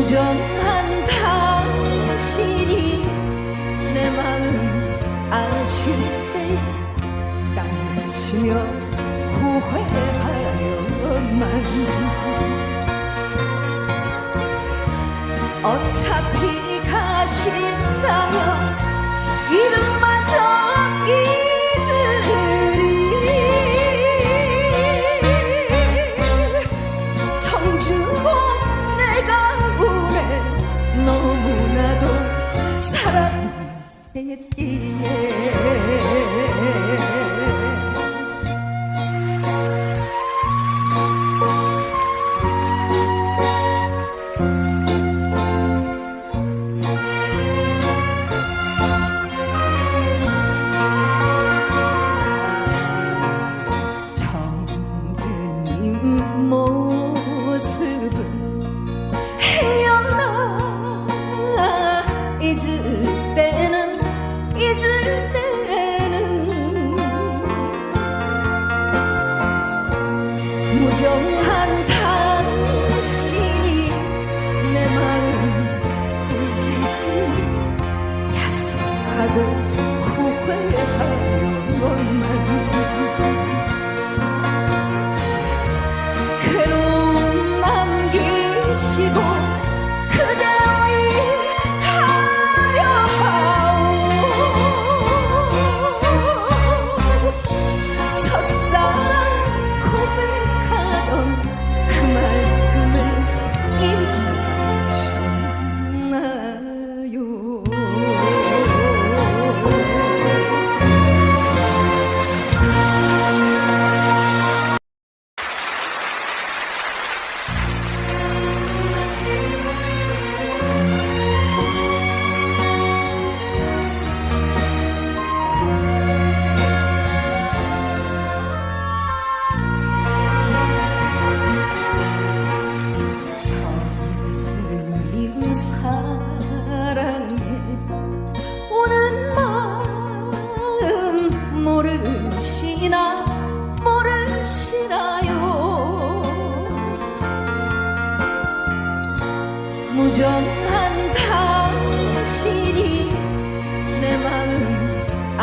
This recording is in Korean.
무정한 당신이 내 마음 아실 때 땅을 치며 후회하여만 어차피 가신다면 이름마저 잊으리. 청주 사랑했기에 무정한 당신이 내 마음 부지지 약속하고 후회하여만 괴로움 남기시고 온전한 당신이 내 마음.